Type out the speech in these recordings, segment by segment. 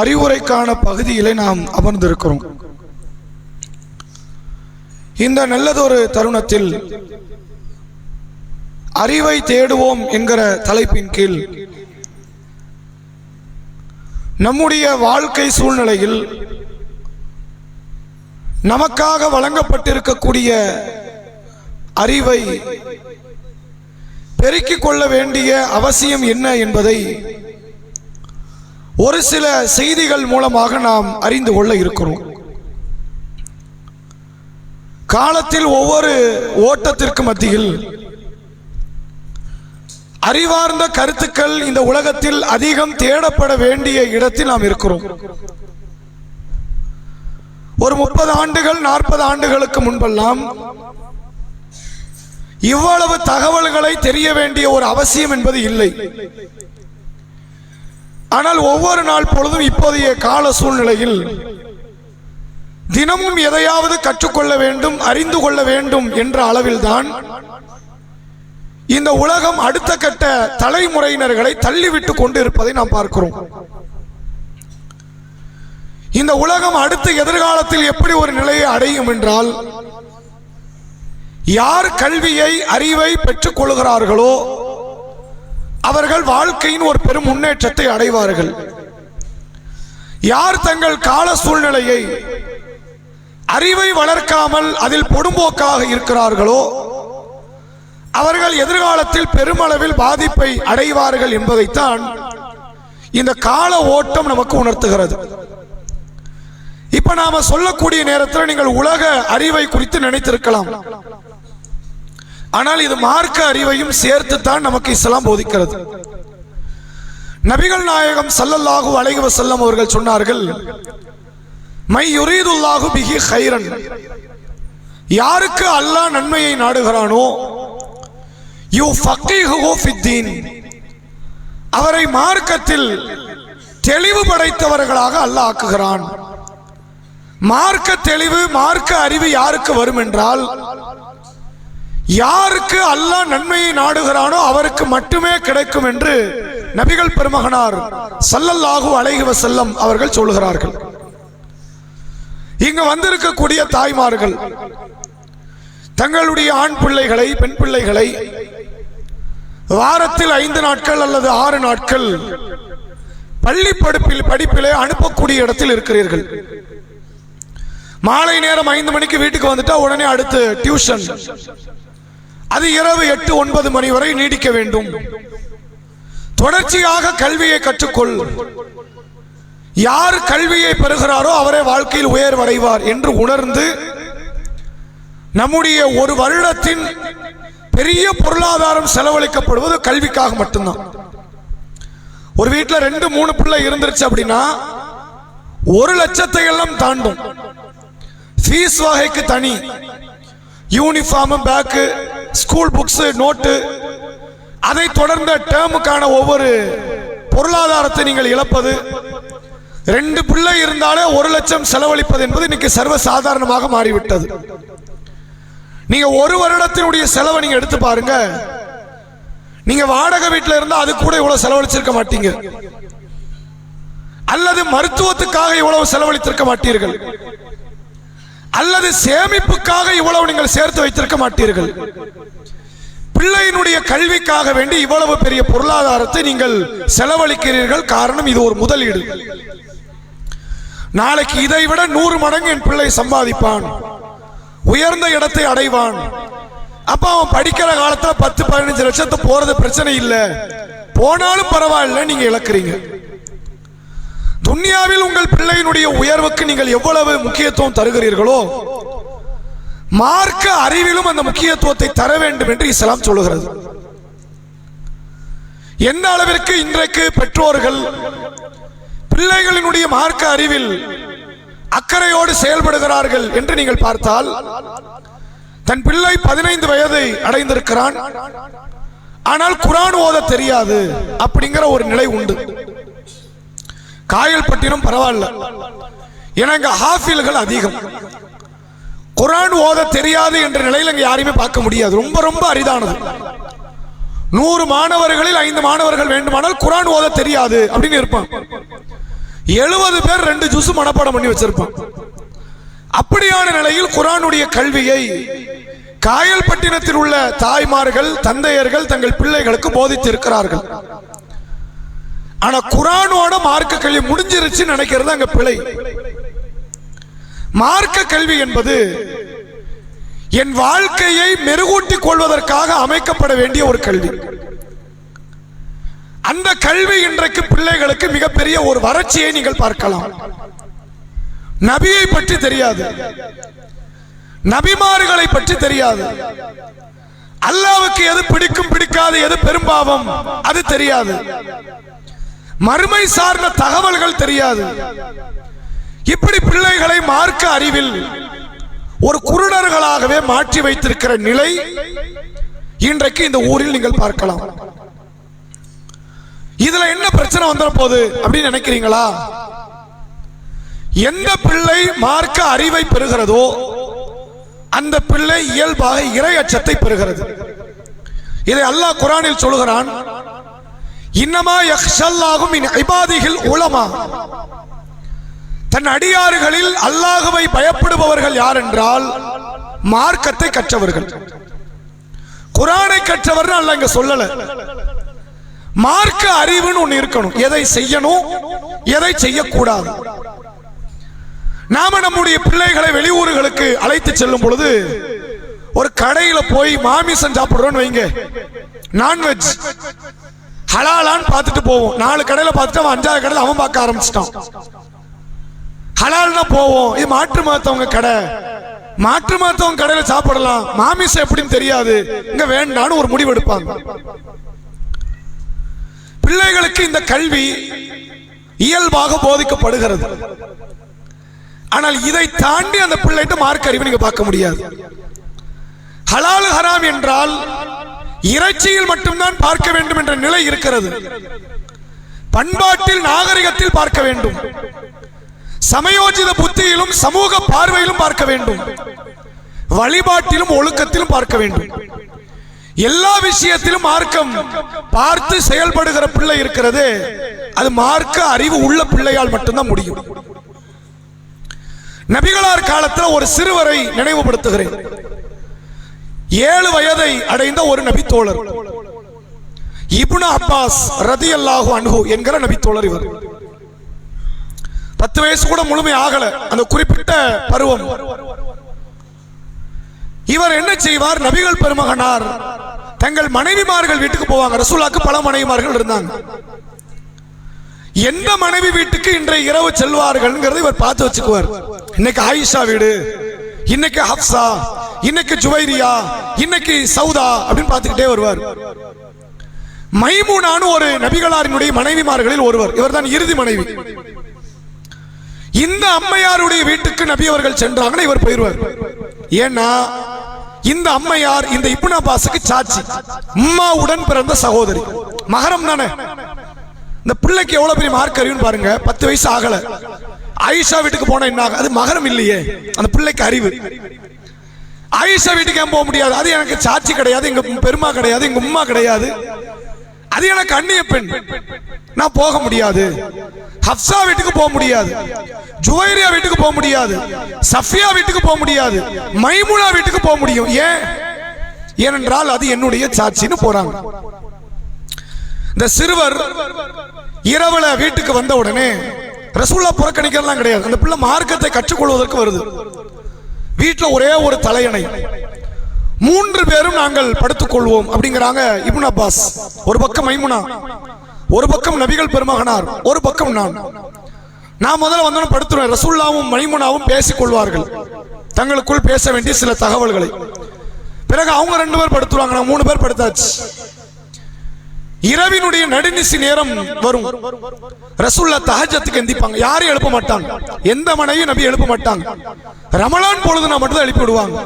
அறிவுரைக்கான பகுதியிலே நாம் அமர்ந்திருக்கிறோம். இந்த நல்லதொரு தருணத்தில் அறிவை தேடுவோம் என்கிற தலைப்பின் கீழ் நம்முடைய வாழ்க்கை சூழ்நிலையில் நமக்காக வழங்கப்பட்டிருக்கக்கூடிய அறிவை பெருக்கிக் கொள்ள வேண்டிய அவசியம் என்ன என்பதை ஒரு சில செய்திகள் மூலமாக நாம் அறிந்து கொள்ள இருக்கிறோம். காலத்தில் ஒவ்வொரு ஓட்டத்திற்கு மத்தியில் அறிவார்ந்த கருத்துக்கள் இந்த உலகத்தில் அதிகம் தேடப்பட வேண்டிய இடத்தில் நாம் இருக்கிறோம். ஒரு முப்பது ஆண்டுகள் நாற்பது ஆண்டுகளுக்கு முன்பெல்லாம் இவ்வளவு தகவல்களை தெரிய வேண்டிய ஒரு அவசியம் என்பது இல்லை. ஆனால் ஒவ்வொரு நாள் பொழுதும் இப்போதைய கால சூழ்நிலையில் தினமும் எதையாவது கற்றுக்கொள்ள வேண்டும் அறிந்து கொள்ள வேண்டும் என்ற அளவில்தான் இந்த உலகம் அடுத்த கட்ட தலைமுறையினர்களை தள்ளிவிட்டு கொண்டு இருப்பதை நாம் பார்க்கிறோம். இந்த உலகம் அடுத்த எதிர்காலத்தில் எப்படி ஒரு நிலையை அடையும் என்றால் யார் கல்வியை அறிவை பெற்றுக் கொள்கிறார்களோ அவர்கள் வாழ்க்கையின் ஒரு பெரும் முன்னேற்றத்தை அடைவார்கள். யார் தங்கள் கால சூழ்நிலையை அறிவை வளர்க்காமல் அதில் பொடும்போக்காக இருக்கிறார்களோ அவர்கள் எதிர்காலத்தில் பெருமளவில் பாதிப்பை அடைவார்கள் என்பதைத்தான் இந்த கால ஓட்டம் நமக்கு உணர்த்துகிறது. இப்ப நாம சொல்லக்கூடிய நேரத்தில் நீங்கள் உலக அறிவை குறித்து நினைத்திருக்கலாம். ஆனால் இது மார்க்க அறிவையும் சேர்த்து தான் நமக்கு இஸ்லாம் போதிக்கிறது. நபிகள் நாயகம் சல்லல்லாஹு அலைஹி செல்லம் அவர்கள் சொன்னார்கள் மை யுரீதுல்லாஹு பிகி ஹைரன் யாருக்கு அல்லாஹ் நன்மையை நாடுகிறானோ யூ ஃபக்கீஹு ஃபித்தீன். அவரை மார்க்கத்தில் தெளிவு படைத்தவர்களாக அல்லாஹ் ஆக்குகிறான். மார்க்க தெளிவு மார்க்க அறிவு யாருக்கு வரும் என்றால் யாருக்கு அல்லாஹ் நன்மையை நாடுகிறானோ அவருக்கு மட்டுமே கிடைக்கும் என்று நபிகள் பெருமகனார் சல்லல்லாஹு அலைஹி செல்லம் அவர்கள் சொல்லுகிறார்கள் இங்கு வந்திருக்கக்கூடிய தாய்மார்கள் தங்களுடைய ஆண் பிள்ளைகளை பெண் பிள்ளைகளை வாரத்தில் ஐந்து நாட்கள் அல்லது ஆறு நாட்கள் பள்ளி படிப்பில் படிப்பிலே அனுப்பக்கூடிய இடத்தில் இருக்கிறீர்கள். மாலை நேரம் ஐந்து மணிக்கு வீட்டுக்கு வந்துட்டா உடனே அடுத்து டியூஷன். அது இரவு எட்டு ஒன்பது மணி வரை நீடிக்க வேண்டும். தொடர்ச்சியாக கல்வியை கற்றுக்கொள். யார் கல்வியை பெறுகிறாரோ அவரே வாழ்க்கையில் உயர்வடைவார் என்று உணர்ந்து நம்முடைய ஒரு வருடத்தின் பெரிய பொருளாதாரம் செலவழிக்கப்படுவது கல்விக்காக மட்டும்தான். ஒரு வீட்டில் ரெண்டு மூணு பிள்ளை இருந்துருச்சு அப்படின்னா ஒரு லட்சத்தை எல்லாம் தாண்டும். ஃபீஸ் வகைக்கு தனி. Uniform bag school books note அதை தொடர்ந்த டேர்முக்கான ஒவ்வொரு பொருளாதாரத்தை நீங்கள் இழப்பது. ரெண்டு பிள்ளை இருந்தாலே ஒரு லட்சம் செலவழிப்பது என்பது இன்னைக்கு சர்வ சாதாரணமாக மாறிவிட்டது. நீங்க ஒரு வருடத்தினுடைய செலவை நீங்க எடுத்து பாருங்க. நீங்க வாடகை வீட்டில் இருந்தா அது கூட இவ்வளவு செலவழிச்சிருக்க மாட்டீங்க. அல்லது மருத்துவத்துக்காக இவ்வளவு செலவழித்திருக்க மாட்டீர்கள். அல்லது சேமிப்புக்காக இவ்வளவு நீங்கள் சேர்த்து வைத்திருக்க மாட்டீர்கள். பிள்ளையினுடைய கல்விக்காக வேண்டி இவ்வளவு பெரிய பொருளாதாரத்தை நீங்கள் செலவழிக்கிறீர்கள் காரணம் இது ஒரு முதலீடு. நாளைக்கு இதை விட நூறு மடங்கு என் பிள்ளை சம்பாதிப்பான். உயர்ந்த இடத்தை அடைவான். அப்ப அவன் படிக்கிற காலத்துல பத்து பதினஞ்சு லட்சத்தை போறது பிரச்சனை இல்லை. போனாலும் பரவாயில்ல நீங்க இழக்கிறீங்க. துன்யாவில் உங்கள் பிள்ளையினுடைய உயர்வுக்கு நீங்கள் எவ்வளவு முக்கியத்துவம் தருகிறீர்களோ மார்க்க அறிவிலும் அந்த முக்கியத்துவத்தை தர வேண்டும் என்று இஸ்லாம் சொல்லுகிறது. எந்த அளவிற்கு இன்றைக்கு பெற்றோர்கள் பிள்ளைகளினுடைய மார்க்க அறிவில் அக்கறையோடு செயல்படுகிறார்கள் என்று நீங்கள் பார்த்தால் தன் பிள்ளை பதினைந்து வயதை அடைந்திருக்கிறான். ஆனால் குரான் ஓத தெரியாது அப்படிங்கிற ஒரு நிலை உண்டு. காயல்பட்டினம் பரவாயில்ல. ஏன்னா இங்க ஹாஃபில்கள் அதிகம். குரான் ஓத தெரியாது என்ற நிலையில் இங்க யாரையுமே பார்க்க முடியாது. ரொம்ப ரொம்ப அரிதானது. நூறு மாணவர்களில் ஐந்து மாணவர்கள் வேண்டுமானால் குரான் ஓத தெரியாது அப்படின்னு இருப்பான் எழுபது பேர் ரெண்டு ஜூஸ் மனப்பாடம் பண்ணி வச்சிருப்பான் அப்படியான நிலையில் குரானுடைய கல்வியை காயல்பட்டினத்தில் உள்ள தாய்மார்கள் தந்தையர்கள் தங்கள் பிள்ளைகளுக்கு போதித்து இருக்கிறார்கள் ஆனா குரானோட மார்க்க கல்வி முடிஞ்சிருச்சு நினைக்கிறது அங்க பிழை. மார்க்க கல்வி என்பது என் வாழ்க்கையை மெருகூட்டிக் கொள்வதற்காக அமைக்கப்பட வேண்டிய ஒரு கல்வி. அந்த கல்வி இன்றைக்கு பிள்ளைகளுக்கு மிகப்பெரிய ஒரு வறட்சியை நீங்கள் பார்க்கலாம். நபியை பற்றி தெரியாது. நபிமார்களை பற்றி தெரியாது. அல்லாவுக்கு எது பிடிக்கும் பிடிக்காது எது பெரும்பாவம் அது தெரியாது. மறுமை சார்ந்த தகவல்கள் தெரியாது. இப்படி பிள்ளைகளை மார்க்க அறிவில் ஒரு குருடர்களாகவே மாற்றி வைத்திருக்கிற நிலை இன்றைக்கு இந்த ஊரில் நீங்கள் பார்க்கலாம். இதுல என்ன பிரச்சனை வந்துட போகுது அப்படின்னு நினைக்கிறீங்களா? எந்த பிள்ளை மார்க்க அறிவை பெறுகிறதோ அந்த பிள்ளை இயல்பாக இறை அச்சத்தை பெறுகிறது. இதை அல்லாஹ் குரானில் சொல்கிறான் இன்னமா யக்ஷல்லாகும் இன் இபாதிகள் உளமா தன் அடியாறுகளில் அல்லாஹுவை பயப்படுபவர்கள் யார் என்றால் மார்க்கத்தை கற்றவர்கள். குரானை கற்றவர் அல்ல இங்க சொல்லல. மார்க்க அறிவுன்னு ஒண்ணு இருக்கணும். எதை செய்யணும்? எதை செய்யக்கூடாது? நாம நம்முடைய பிள்ளைகளை வெளியூர்களுக்கு அழைத்து செல்லும் பொழுது ஒரு கடையில போய் மாமிசம் சாப்பிடுறோம்னு வைங்க. நான்வெஜ். ஹலாலான்னு பார்த்துட்டு போவோம். நாலு கடையில பார்த்துட்டு அவன் அஞ்சாவது கடையில அவன் பார்க்க ஆரம்பிச்சிட்டான். ஹலால்னா போவோம். இது மாற்று மாத்தவங்க கடை. மாற்று மாத்தவங்க கடையில சாப்பிடலாம். மாமிசம் எப்படின்னு தெரியாது. இங்க வேண்டான்னு ஒரு முடிவு எடுப்பாங்க. பிள்ளைகளுக்கு இந்த கல்வி இயல்பாக போதிக்கப்படுகிறது. ஆனால் இதை தாண்டி அந்த பிள்ளைகிட்ட மார்க் அறிவு நீங்க பார்க்க முடியாது. ஹலால் ஹராம் என்றால் இறைச்சியில் மட்டும்தான் பார்க்க வேண்டும் என்ற நிலை இருக்கிறது. பண்பாட்டில் நாகரிகத்தில் பார்க்க வேண்டும். சமயோஜித புத்தியிலும் சமூக பார்வையிலும் பார்க்க வேண்டும். வழிபாட்டிலும் ஒழுக்கத்திலும் பார்க்க வேண்டும். எல்லா விஷயத்திலும் மார்க்கம் பார்த்து செயல்படுகிற பிள்ளை இருக்கிறது. அது மார்க்க அறிவு உள்ள பிள்ளையால் மட்டும்தான் முடியும். நபிகளார் காலத்தில் ஒரு சிறுவரை நினைவுபடுத்துகிறேன். ஏழு வயதை அடைந்த ஒரு நபி தோழர் அப்பாஸ் ரதி அல்லாஹு அன்ஹு என்கிற நபி தோழர் இவர். பத்து வயசு கூட முழுமை ஆகல. அந்த குறிப்பிட்ட பருவம். இவர் என்ன செய்வார்? நபிகள் பெருமகனார் தங்கள் மனைவிமார்கள் வீட்டுக்கு போவாங்க. ரசூலாக்கு பல மனைவிமார்கள் இருந்தாங்க. எந்த மனைவி வீட்டுக்கு இன்றைய இரவு செல்வார்கள் இவர் பார்த்து வச்சுக்குவார். இன்னைக்கு ஆயிஷா வீடு இன்னைக்கு ஹப்சா இன்னைக்கு ஜுவைரியா இன்னைக்கு சவுதா அப்படின்னு பார்த்துக்கிட்டே வருவார். மைமூனானு ஒரு நபிகளாரினுடைய மனைவிமார்களில் ஒருவர். இவர்தான் இறுதி மனைவி. இந்த அம்மையாருடைய வீட்டுக்கு நபி அவர்கள் சென்றாங்கன்னா இவர் போயிருவார் ஏன்னா இந்த அம்மையார் இந்த இப்னு அப்பாஸுக்கு சாட்சி. உடன் பிறந்த சகோதரி. மகரம் தானே? இந்த பிள்ளைக்கு எவ்வளவு பெரிய மார்க் அறிவுன்னு பாருங்க. பத்து வயசு ஆகல. ஆயிஷா வீட்டுக்கு போனா என்ன அது மகரம் இல்லையே. அந்த பிள்ளைக்கு அறிவு. ஆயிஷா வீட்டுக்கு ஏன் போக முடியாது? அது எனக்கு சாட்சி கிடையாது எங்க பெருமா கிடையாது எங்க உம்மா கிடையாது. அது எனக்கு அந்நிய பெண். நான் போக முடியாது. ஹப்சா வீட்டுக்கு போக முடியாது. ஜுவைரியா வீட்டுக்கு போக முடியாது. சஃபியா வீட்டுக்கு போக முடியாது. மைமுனா வீட்டுக்கு போக முடியும். ஏன்? ஏனென்றால் அது என்னுடைய சாட்சின்னு போறாங்க. இந்த சிறுவர் இரவுல வீட்டுக்கு வந்த உடனே ரசூல்லா புறக்கணிக்கிறதுலாம் கிடையாது. அந்த பிள்ளை மார்க்கத்தை கற்றுக்கொள்வதற்கு வருது. வீட்டில் ஒரே ஒரு தலையணை. மூன்று பேரும் நாங்கள் படுத்துக் கொள்வோம் அப்படிங்கிறாங்க இபுன் அப்பாஸ். ஒரு பக்கம் மைமுனா ஒரு பக்கம் நபிகள் பெருமகனார் ஒரு பக்கம் நான். நான் முதல்ல வந்தோன்னு படுத்துருவேன். ரசூல்லாவும் மைமுனாவும் பேசிக்கொள்வார்கள். தங்களுக்குள் பேச வேண்டிய சில தகவல்களை. பிறகு அவங்க ரெண்டு பேர் படுத்துருவாங்க. நான் மூணு பேர் படுத்தாச்சு. இரவினுடைய நடுநிசி நேரம் வரும். ரசுல்லா தஹஜத்துக்கு எந்திப்பாங்க. யாரையும் எழுப்ப மாட்டாங்க. எந்த மனைவியும் நபி எழுப்ப மாட்டாங்க. ரமலான் பொழுது நான் மட்டும் தான் எழுப்பி விடுவாங்க.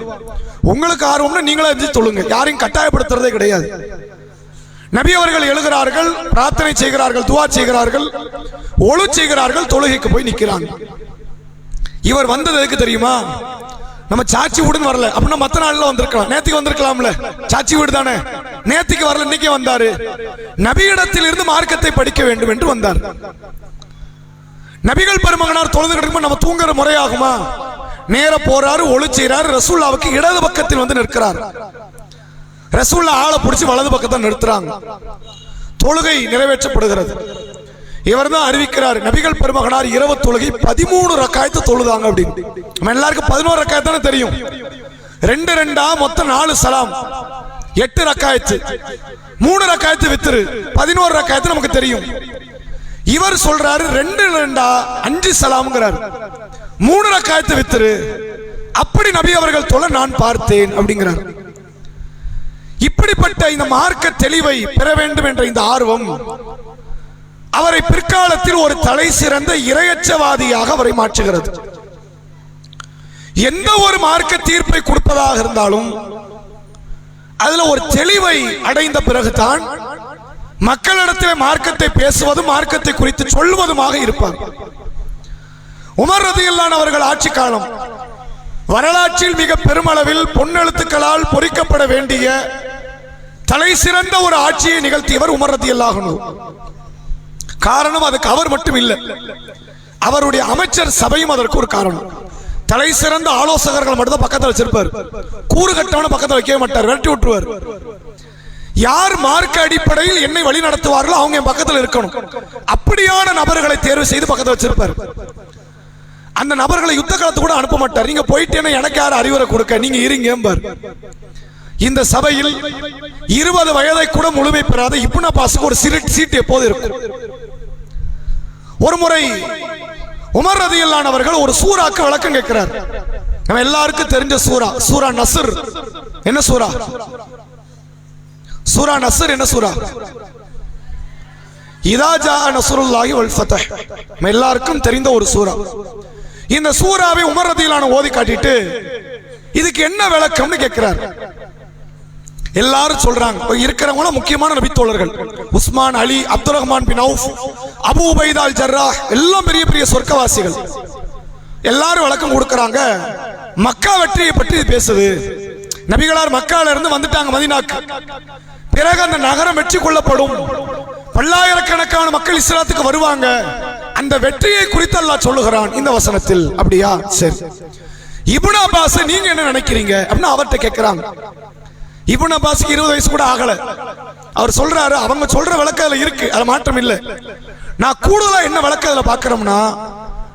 உங்களுக்கு ஆர்வம்னா நீங்களே எழுதி சொல்லுங்க யாரையும் கட்டாயப்படுத்துறதே கிடையாது. நபி அவர்கள் எழுகிறார்கள் பிரார்த்தனை செய்கிறார்கள் துவா செய்கிறார்கள் ஒழு செய்கிறார்கள் தொழுகைக்கு போய் நிக்கிறாங்க. இவர் வந்தது எதுக்கு தெரியுமா? நம்ம சாச்சி வீடுன்னு வரல. அப்படின்னா மத்த நாள்ல வந்திருக்கலாம். நேத்திக்கு வந்திருக்கலாம்ல. சாச்சி வீடு தானே? நேத்திக்கு வரல இன்னைக்கு வந்தாரு. நபியிடத்தில் இருந்து மார்க்கத்தை படிக்க வேண்டும் என்று வந்தார். நபிகள் பெருமகனார் தொழுது கிடக்கும் நம்ம தூங்குற முறையாகுமா? நேர போறாரு ஒளிச்சுறாரு ரசூல்லாவுக்கு இடது பக்கத்தில் வந்து நிற்கிறார். ரசூல்லா ஆளை பிடிச்சி வலது பக்கத்தை நிறுத்துறாங்க. தொழுகை நிறைவேற்றப்படுகிறது. இவர் தான் அறிவிக்கிறார். நபிகள் பெருமகனார் இரவு தொழுகை பதிமூணு ரக்காயத்து தொழுதாங்க அப்படின்னு. நம்ம எல்லாருக்கும் பதினோரு ரக்காயத்தானே தெரியும். ரெண்டு ரெண்டா மொத்தம் நாலு சலாம். எட்டு ரக்காயத்து. மூணு ரக்காயத்து வித்துரு. பதினோரு ரக்காயத்து நமக்கு தெரியும். இவர் சொல்றாரு ரெண்டு ரெண்டா அஞ்சு சலாம்ங்கிறார். மூணு ரக்காயத்து வித்துரு. அப்படி நபி அவர்கள் தொழ நான் பார்த்தேன் அப்படிங்கிறார். இப்படிப்பட்ட இந்த மார்க்க தெளிவை பெற வேண்டும் என்ற இந்த ஆர்வம் அவரை பிற்காலத்தில் ஒரு தலை சிறந்த இரையச்சவாதியாக அவரை மாற்றுகிறது. எந்த ஒரு மார்க்க தீர்ப்பை கொடுப்பதாக இருந்தாலும் அதுல ஒரு தெளிவை அடைந்த பிறகுதான் மக்களிடத்தில் மார்க்கத்தை பேசுவதும் மார்க்கத்தை குறித்து சொல்வதுமாக இருப்பார். உமர் ரதியல்லான் அவர்கள் ஆட்சி காலம் வரலாற்றில் மிக பெருமளவில் பொன்னெழுத்துக்களால் பொறிக்கப்பட வேண்டிய தலை சிறந்த ஒரு ஆட்சியை நிகழ்த்தியவர் உமர் ரதியல்லாகணும் காரணம் அதுக்கு அவர் மட்டும் இல்லை அவருடைய அமைச்சர் சபையும் அதற்கு ஒரு காரணம். தலை சிறந்த ஆலோசகர்கள் மட்டும்தான் பக்கத்தில் வச்சிருப்பார். கூறு கட்டவன பக்கத்தில் வைக்கவே மாட்டார் விரட்டி விட்டுருவார். யார் மார்க்க அடிப்படையில் என்னை வழி நடத்துவார்களோ அவங்க என் பக்கத்தில் இருக்கணும். அப்படியான நபர்களை தேர்வு செய்து பக்கத்தில் வச்சிருப்பார். அந்த நபர்களை யுத்த காலத்து கூட அனுப்ப மாட்டார். நீங்க போயிட்டேன்னு எனக்கு யார் அறிவுரை கொடுக்க? நீங்க இருங்க இந்த சபையில் இருபது வயதை கூட முழுமை பெறாத இப்னா பாசுக்கு ஒரு சிறு சீட்டு எப்போது இருக்கும். ஒரு முறை உமர் ரதியல்லானவர்கள் ஒரு சூறாக்கு விளக்கம் கேட்கிறார். நம்ம எல்லாருக்கும் தெரிஞ்ச சூரா சூரா நஸ்ர் என்ன சூரா சூரா நஸ்ர் என்ன சூரா இதா ஜா நசுருல்லாஹி வல் ஃபதஹ் நம்ம எல்லாருக்கும் தெரிந்த ஒரு சூரா இந்த சூறாவை உமர் ரதியிலான ஓதி காட்டிட்டு இதுக்கு என்ன விளக்கம்னு கேட்கிறார். எல்லாரும் சொல்றாங்க. இருக்கிறவங்களும் முக்கியமான நபித்தோழர்கள். Usman Ali Abdul Rahman bin Auf Abu Ubaidah al Jarrah எல்லாம் பெரிய பெரிய சொர்க்கவாசிகள். எல்லாரும் வழக்கம் கொடுக்கறாங்க. மக்கா வெற்றியை பற்றி பேசுது. நபிகளார் மக்கால இருந்து வந்துட்டாங்க மதினாக்கு. பிறகு அந்த நகரம் வெற்றி கொள்ளப்படும். பல்லாயிரக்கணக்கான மக்கள் இஸ்லாத்துக்கு வருவாங்க. அந்த வெற்றியை குறித்து அல்லாஹ் சொல்லுகிறான் இந்த வசனத்தில். அப்படியா? சரி. இபுனா அப்பாஸ் நீங்க என்ன நினைக்கிறீங்க? அப்படின்னு அவர்கிட்ட கேட்கிறாங்க இப்னு அப்பாஸுக்கு இருபது வயசு கூட ஆகல. அவர் சொல்றாரு அவங்க சொல்ற விளக்கம் அதுல இருக்கு அது மாற்றம் இல்லை. நான் கூடுதலா என்ன விளக்கம் அதுல பாக்குறோம்னா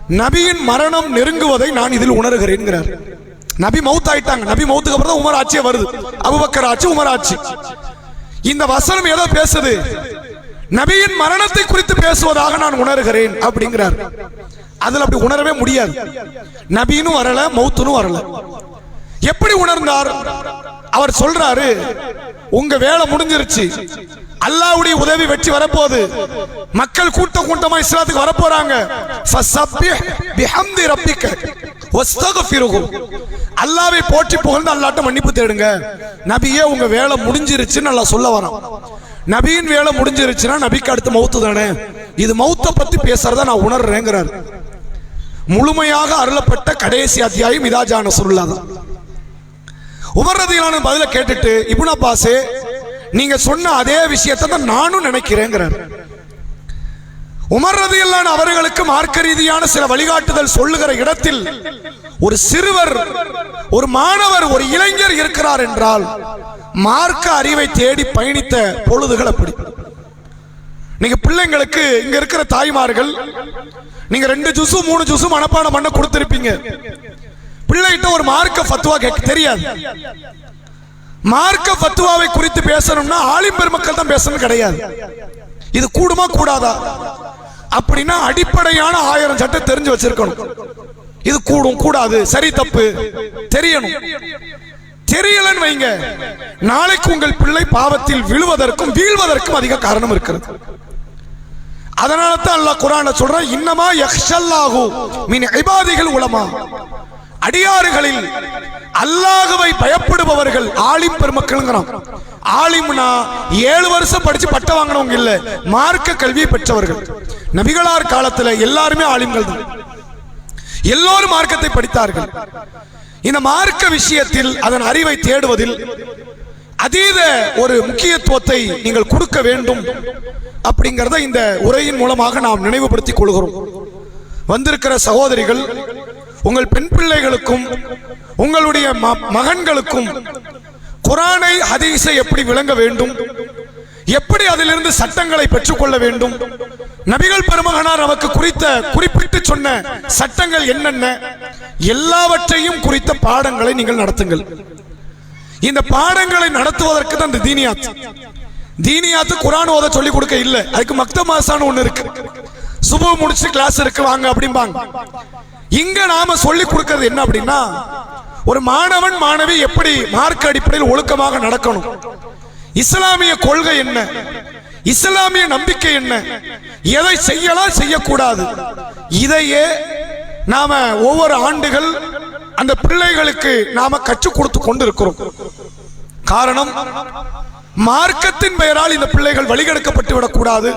நபியின் மரணம் நெருங்குவதை நான் இதில் உணர்கிறேன்கிறார். நபி மவுத் ஆயிட்டாங்க நபி மவுத்துக்கு அப்புறம் தான் உமர் ஆட்சியே வருது. அபுபக்கர் ஆட்சி உமர் ஆட்சி. இந்த வசனம் ஏதோ பேசுது. நபியின் மரணத்தை குறித்து பேசுவதாக நான் உணர்கிறேன் அப்படிங்கிறார். அதுல அப்படி உணரவே முடியாது. நபினும் வரல மௌத்துனும் வரல. எப்படி உணர்ந்தார்? அவர் சொல்றாரு உங்க வேலை முடிஞ்சிருச்சு. அல்லாஹ்வுடைய உதவி வெற்றி வரப்போகுது. மக்கள் கூட்ட கூட்டமா இஸ்லாத்துக்கு வரப்போறாங்க. அல்லாவை ரப்பிக்க போற்றி புகழ்ந்து அல்லாட்ட மன்னிப்பு தேடுங்க. நபியே உங்க வேலை முடிஞ்சிருச்சுன்னு நல்லா சொல்ல வரோம் நபியின் வேலை முடிஞ்சிருச்சுன்னா நபிக்கு அடுத்து மௌத்து தானே? இது மௌத்தை பத்தி பேசுறத நான் உணர்றேங்கிறார். முழுமையாக அருளப்பட்ட கடைசி அத்தியாயம் இதாஜான சொல்லாதான் உமர் ரதியிலான பதில கேட்டுட்டு இப்னு பாசே நீங்க சொன்ன அதே விஷயத்தை தான் நானும் நினைக்கிறேங்கிறார். உமர் அவர்களுக்கு மார்க்க ரீதியான சில வழிகாட்டுதல் சொல்லுகிற இடத்தில் ஒரு சிறுவர் ஒரு மாணவர் ஒரு இளைஞர் இருக்கிறார் என்றால் மார்க்க அறிவை தேடி பயணித்த பொழுதுகள் அப்படி. நீங்க பிள்ளைங்களுக்கு இங்க இருக்கிற தாய்மார்கள் நீங்க ரெண்டு ஜூஸும் மூணு ஜூஸும் மனப்பாடம் பண்ண கொடுத்திருப்பீங்க. பிள்ளைகிட்ட ஒரு மார்க்க ஃபத்துவா கேட்க தெரியாது. மார்க்க ஃபத்துவாவை குறித்து பேசணும்னா ஆலிம் பெருமக்கள் தான் பேசணும் கிடையாது. இது கூடுமா கூடாதா? அப்படின்னா அடிப்படையான ஆயிரம் சட்டம் தெரிஞ்சு வச்சிருக்கணும். இது கூடும் கூடாது சரி தப்பு தெரியணும். தெரியலன்னு வைங்க. நாளைக்கு உங்கள் பிள்ளை பாவத்தில் விழுவதற்கும் வீழ்வதற்கும் அதிக காரணம் இருக்கிறது. அதனால தான் அல்லாஹ் குரான சொல்றான் இன்னமா யக்ஷல்லாஹு மின் ஐபாதிகள் உலமா. அடியாறுகளில் அல்லாஹுவை பயப்படுபவர்கள் ஆலிம் பெருமக்கள்ங்கிறான் ஆலிம்னா ஏழு வருஷம் படிச்சு பட்டம் வாங்கினவங்க இல்ல மார்க்க கல்வியை பெற்றவர்கள். நபிகளார் காலத்துல எல்லாருமே ஆலிம்கள் தான். எல்லோரும் மார்க்கத்தை படித்தார்கள். இந்த மார்க்க விஷயத்தில் அதன் அறிவை தேடுவதில் அதீத ஒரு முக்கியத்துவத்தை நீங்கள் கொடுக்க வேண்டும் அப்படிங்கிறத இந்த உரையின் மூலமாக நாம் நினைவுபடுத்திக் கொள்கிறோம். வந்திருக்கிற சகோதரிகள் உங்கள் பெண் பிள்ளைகளுக்கும் உங்களுடைய ம- மகன்களுக்கும் குரானை ஹதீஸை எப்படி விளங்க வேண்டும்? எப்படி அதிலிருந்து சட்டங்களை பெற்றுக்கொள்ள வேண்டும்? நபிகள் பெருமகனார் நமக்கு குறித்த குறிப்பிட்டு சொன்ன சட்டங்கள் என்னென்ன? எல்லாவற்றையும் குறித்த பாடங்களை நீங்கள் நடத்துங்கள். இந்த பாடங்களை நடத்துவதற்கு தான் இந்த தீனியாத். தீனியாத்து குரான் ஓத சொல்லி கொடுக்க இல்ல. அதுக்கு மக்த மாசான்னு ஒண்ணு இருக்கு. சுபு முடிச்சு கிளாஸ் இருக்கு வாங்க அப்படிம்பாங்க. இங்க நாம சொல்லி கொடுக்கிறது என்ன அப்படின்னா ஒரு மாணவன் மாணவி எப்படி மார்க் அடிப்படையில் ஒழுக்கமாக நடக்கணும்? இஸ்லாமிய கொள்கை என்ன? இஸ்லாமிய நம்பிக்கை என்ன? எதை செய்யலாம் செய்யக்கூடாது? இதையே நாம ஒவ்வொரு ஆண்டுகள் அந்த பிள்ளைகளுக்கு நாம கற்றுக் கொடுத்து கொண்டு இருக்கிறோம் காரணம் மார்க்கத்தின் பெயரால் இந்த பிள்ளைகள் வழிகெடுக்கப்பட்டு விடக்கூடாது.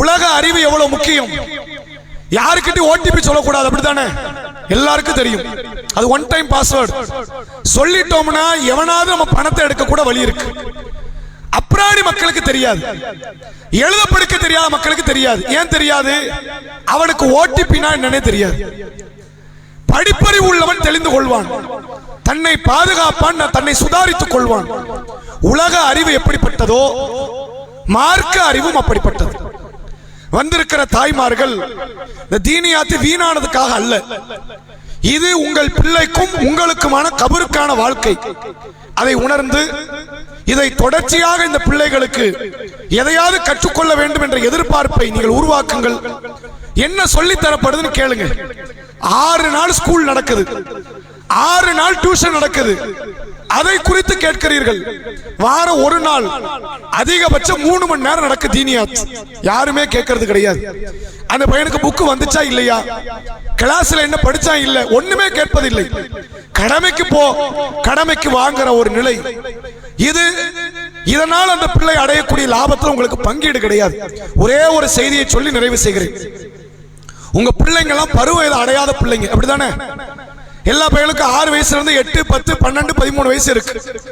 உலக அறிவு எவ்வளவு முக்கியம்? யாருக்கிட்டையும் ஓடிபி சொல்லக்கூடாது அப்படித்தானே? எல்லாருக்கும் தெரியும். அது ஒன் டைம் பாஸ்வேர்டு சொல்லிட்டோம்னா எவனாவது நம்ம பணத்தை எடுக்க கூட வழி இருக்கு. அப்ராணி மக்களுக்கு தெரியாது. எழுத படிக்க தெரியாத மக்களுக்கு தெரியாது. ஏன் தெரியாது? அவனுக்கு ஓடிபினா என்னன்னே தெரியாது. படிப்பறிவு உள்ளவன் தெளிந்து கொள்வான். தன்னை பாதுகாப்பான் தன்னை சுதாரித்துக் கொள்வான். உலக அறிவு எப்படிப்பட்டதோ மார்க்க அறிவும் அப்படிப்பட்டது. வந்திருக்கிற தாய்மார்கள் இந்த தீனியாத்து வீணானதுக்காக அல்ல. இது உங்கள் பிள்ளைக்கும் உங்களுக்குமான கபருக்கான வாழ்க்கை. அதை உணர்ந்து இதை தொடர்ச்சியாக இந்த பிள்ளைகளுக்கு எதையாவது கற்றுக்கொள்ள வேண்டும் என்ற எதிர்பார்ப்பை நீங்கள் உருவாக்குங்கள். என்ன சொல்லி தரப்படுதுன்னு கேளுங்க. ஆறு நாள் ஸ்கூல் நடக்குது. ஆறு நாள் டியூஷன் நடக்குது. அதை குறித்து கேட்கிறீர்கள். வாரம் ஒரு நாள் அதிகபட்சம் மூணு மணி நேரம் நடக்கு தீனியாத். யாருமே கேட்கறது கிடையாது. அந்த பையனுக்கு புக்கு வந்துச்சா இல்லையா? கிளாஸ்ல என்ன படிச்சா இல்ல? ஒண்ணுமே கேட்பதில்லை. கடமைக்கு போ கடமைக்கு வாங்குற ஒரு நிலை. இது இதனால் அந்த பிள்ளை அடையக்கூடிய லாபத்தில் உங்களுக்கு பங்கீடு கிடையாது. ஒரே ஒரு செய்தியை சொல்லி நிறைவு செய்கிறேன். உங்க பிள்ளைங்க எல்லாம் பருவ அடையாத பிள்ளைங்க. அப்படிதானே எல்லா பையனுக்கும் ஆறு வயசுல இருந்து எட்டு பத்து பன்னெண்டு பதிமூணு வயசு இருக்கு.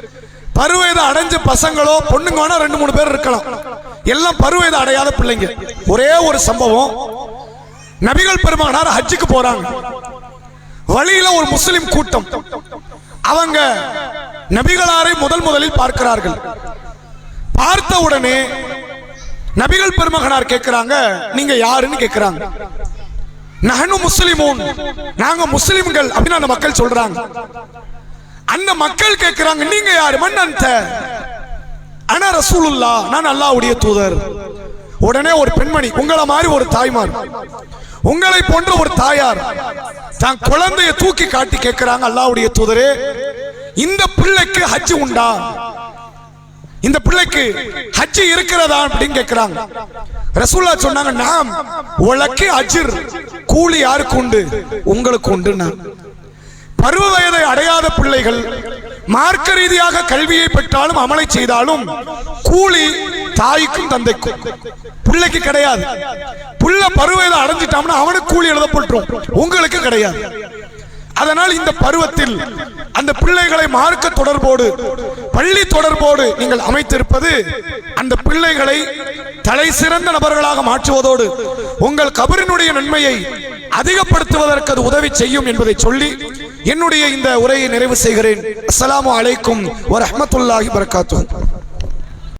பருவ அடைஞ்ச பசங்களோ பொண்ணுங்க வேணா ரெண்டு மூணு பேர் இருக்கலாம். எல்லாம் பருவ அடையாத பிள்ளைங்க. ஒரே ஒரு சம்பவம். நபிகள் பெருமகனார் ஹஜ்ஜுக்கு போறாங்க. வழியில ஒரு முஸ்லிம் கூட்டம். அவங்க நபிகளாரை முதல் முதலில் பார்க்கிறார்கள். பார்த்த உடனே நபிகள் பெருமகனார் கேட்கிறாங்க நீங்க யாருன்னு கேட்கிறாங்க. நஹனு முஸ்லிமூன். நாங்க முஸ்லிம்கள் அப்படின்னு அந்த மக்கள் சொல்றாங்க. அந்த மக்கள் கேட்கிறாங்க நீங்க யாரு? மண் அந்த ரசூலுல்லா நான் அல்லாவுடைய தூதர். உடனே ஒரு பெண்மணி உங்களை மாதிரி ஒரு தாய்மார் உங்களை போன்ற ஒரு தாயார் தான் குழந்தைய தூக்கி காட்டி கேட்கிறாங்க அல்லாவுடைய தூதரே. இந்த பிள்ளைக்கு ஹஜ் உண்டா? இந்த பிள்ளைக்கு ஹஜ் இருக்கிறதா அப்படின்னு கேட்கிறாங்க ரசூல்லா சொன்னாங்க நாம் உலக்கு அஜிர் கூலி யாருக்கு உண்டு? உங்களுக்கு உண்டு பருவ வயதை அடையாத பிள்ளைகள் மார்க்க ரீதியாக கல்வியை பெற்றாலும் அமலை செய்தாலும் கூலி தாய்க்கும் தந்தைக்கும். பிள்ளைக்கு கிடையாது. புள்ள பருவ வயதை அடைஞ்சிட்டாம்னா அவனுக்கு கூலி எழுதப்பட்டுரும். உங்களுக்கு கிடையாது. அதனால் இந்த பருவத்தில் அந்த பிள்ளைகளை மார்க்க தொடர்போடு பள்ளி தொடர்போடு நீங்கள் அமைத்திருப்பது அந்த பிள்ளைகளை தலை சிறந்த நபர்களாக மாற்றுவதோடு உங்கள் கபரினுடைய நன்மையை அதிகப்படுத்துவதற்கு அது உதவி செய்யும் என்பதை சொல்லி என்னுடைய இந்த உரையை நிறைவு செய்கிறேன். அஸ்ஸலாமு அலைக்கும் வரஹ்மத்துல்லாஹி வரகாத்துஹு